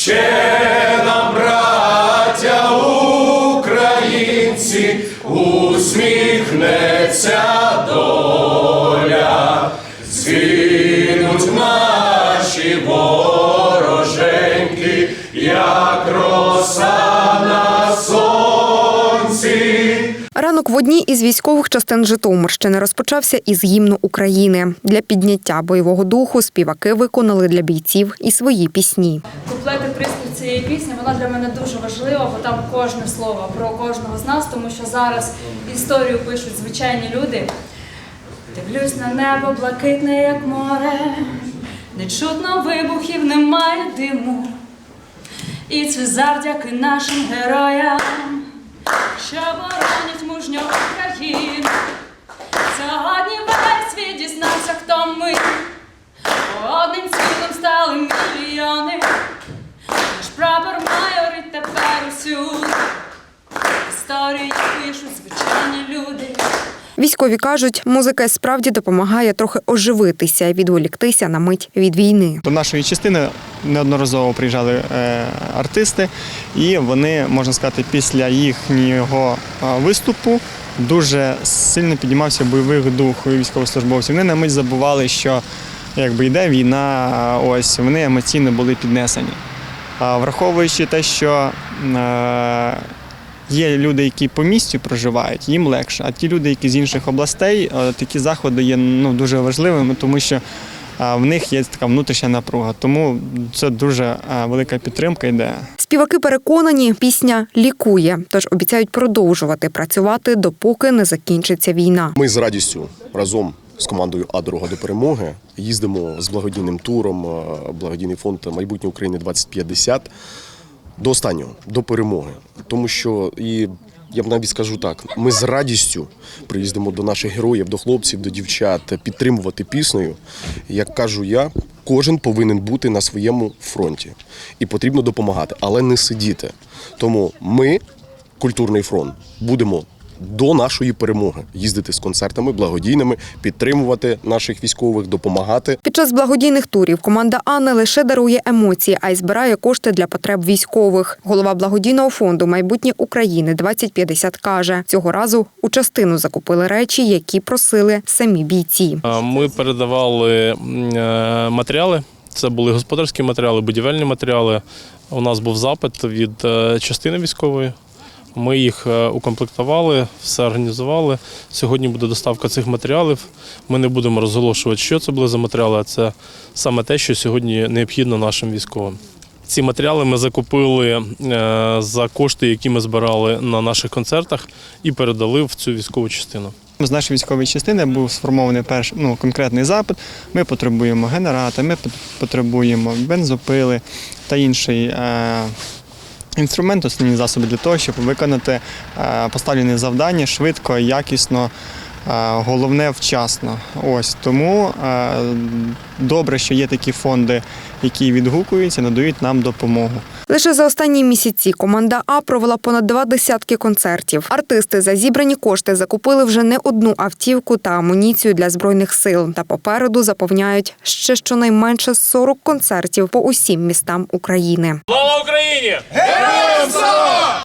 Ще нам, браття українці, усміхнеться доля, згинуть наші вороженьки, як роса на сонці. Ранок в одній із військових частин Житомирщини розпочався із гімну України. Для підняття бойового духу співаки виконали для бійців і свої пісні. Цієї пісні вона для мене дуже важлива, бо там кожне слово про кожного з нас, тому що зараз історію пишуть звичайні люди. Дивлюсь на небо блакитне, як море, не чутно вибухів, немає диму. І це завдяки нашим героям, що боронять мужньо Україну. Сьогодні весь світ дізнався, хто ми. Одним цілим стали мільйони. Наш прапор майорить тепер усюди. Історії пишуть звичайні люди. Військові кажуть, музика справді допомагає трохи оживитися і відволіктися на мить від війни. До нашої частини неодноразово приїжджали е, артисти, і вони, можна сказати, після їхнього е, виступу дуже сильно піднімався бойовий дух військовослужбовців. Вони на мить забували, що якби йде війна, ось вони емоційно були піднесені. Враховуючи те, що е, є люди, які по місті проживають, їм легше. А ті люди, які з інших областей, е, такі заходи є ну, дуже важливими, тому що в них є така внутрішня напруга. Тому це дуже е, велика підтримка йде. Співаки переконані, пісня лікує, тож обіцяють продовжувати працювати, допоки не закінчиться війна. Ми з радістю разом з командою А дорога до перемоги їздимо з благодійним туром, е, благодійний фонд майбутнє України 2050 до останнього, до перемоги. Тому що і я б навіть скажу так: ми з радістю приїздимо до наших героїв, до хлопців, до дівчат підтримувати піснею. Як кажу я, кожен повинен бути на своєму фронті і потрібно допомагати, але не сидіти. Тому ми, культурний фронт, будемо до нашої перемоги їздити з концертами благодійними, підтримувати наших військових, допомагати. Під час благодійних турів команда А не лише дарує емоції, а й збирає кошти для потреб військових. Голова благодійного фонду Майбутнє України 2050 каже, цього разу у частину закупили речі, які просили самі бійці. Ми передавали е, матеріали. Це були господарські матеріали, будівельні матеріали. У нас був запит від е, частини військової. Ми їх е, укомплектували, все організували. Сьогодні буде доставка цих матеріалів. Ми не будемо розголошувати, що це були за матеріали, а це саме те, що сьогодні необхідно нашим військовим. Ці матеріали ми закупили е, за кошти, які ми збирали на наших концертах, і передали в цю військову частину. З нашої військової частини був сформований перш, ну, конкретний запит. Ми потребуємо генератор, ми потребуємо бензопили та інший е, інструмент, основні засоби для того, щоб виконати е, поставлені завдання швидко, якісно. Е, Головне вчасно. Ось тому е, добре, що є такі фонди, які відгукуються, надають нам допомогу. Лише за останні місяці команда А провела понад два десятки концертів. Артисти за зібрані кошти закупили вже не одну автівку та амуніцію для збройних сил. Та попереду заповняють ще щонайменше 40 концертів по усім містам України. Слава Україні!